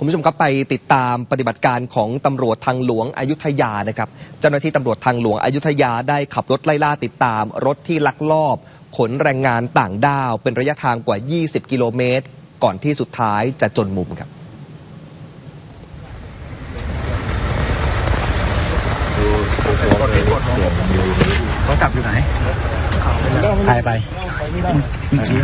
คุณผู้ชมครับไปติดตามปฏิบัติการของตำรวจทางหลวงอยุธยานะครับเจ้าหน้าที่ตำรวจทางหลวงอยุธยาได้ขับรถไล่ล่าติดตาม รถที่ลักลอบ ขนแรงงานต่างด้าว เป็นระยะทางกว่า 20 กิโลเมตร ก่อนที่สุดท้ายจะจนมุมครับโทรศัพท์อยู่ไหนหายไปเมื่อกี้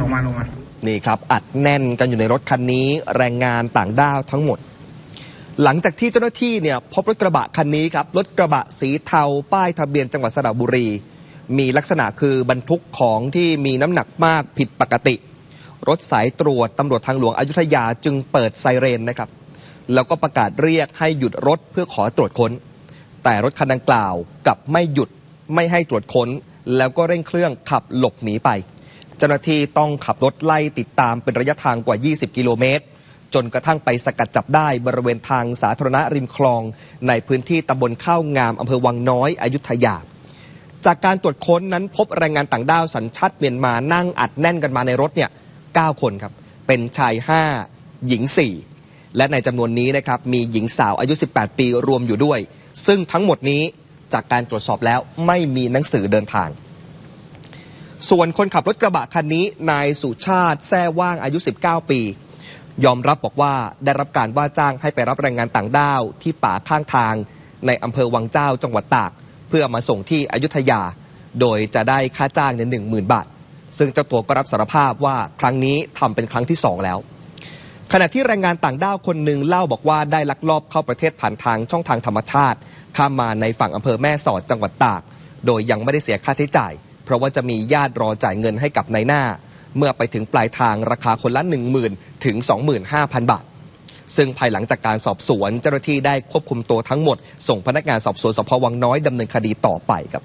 ลงมาลงมา นี่ครับ อัดแน่นกันอยู่ในรถคันนี้ แรงงานต่างด้าวทั้งหมด หลังจากที่เจ้าหน้าที่เนี่ยพบรถกระบะคันนี้ครับ รถกระบะสีเทา ป้ายทะเบียนจังหวัดสระบุรี มีลักษณะคือบรรทุกของที่มีน้ำหนักมากผิดปกติ รถสายตรวจตำรวจทางหลวงอยุธยาจึงเปิดไซเรนนะครับ แล้วก็ประกาศเรียกให้หยุดรถเพื่อขอตรวจค้น แต่รถคันดังกล่าวกลับไม่หยุดไม่ให้ตรวจค้น แล้วก็เร่งเครื่องขับหลบหนีไป เจ้าหน้าที่ต้องขับรถไล่ติดตามเป็นระยะทางกว่า 20 กิโลเมตร จนกระทั่งไปสกัดจับได้บริเวณทางสาธารณะริมคลอง ในพื้นที่ตำบลข้าวงามอำเภอวังน้อยอยุธยาจากการตรวจค้นนั้นพบแรงงานต่างด้าวสัญชาติเมียนมานั่งอัดแน่นกันมาในรถเนี่ย9คนครับ เป็นชาย 5 หญิง 4 และในจำนวนนี้นะครับมีหญิงสาวอายุ 18 ปีรวมอยู่ด้วย ซึ่งทั้งหมดนี้จากการตรวจสอบแล้วไม่มีหนังสือเดินทาง ส่วนคนขับรถกระบะคันนี้ นายสุชาติแซ่ว่างอายุ 19 ปี ยอมรับบอกว่าได้รับการว่าจ้างให้ไปรับแรงงานต่างด้าวที่ป่าข้างทาง ในอำเภอวังเจ้าจังหวัดตาก เพื่อมาส่งที่อยุธยา โดยจะได้ค่าจ้างในหนึ่งหมื่นบาท ซึ่งเจ้าตัวก็รับสารภาพว่าครั้งนี้ทำเป็นครั้งที่สองแล้ว ขณะที่แรงงานต่างด้าวคนหนึ่งเล่าบอกว่าได้ลักลอบเข้าประเทศผ่านทางช่องทางธรรมชาติ ข้ามมาในฝั่งอำเภอแม่สอดจังหวัดตาก โดยยังไม่ได้เสียค่าใช้จ่าย ราะว่าจะมีญาติรอจ่ายเงินให้กับนายหน้า เมื่อไปถึงปลายทางราคาคนละ 10,000 ถึง 25,000 บาท ซึ่งภายหลังจากการสอบสวนเจ้าหน้าที่ได้ควบคุมตัวทั้งหมด ส่งพนักงานสอบสวนสพวังน้อยดำเนินคดีต่อไปครับ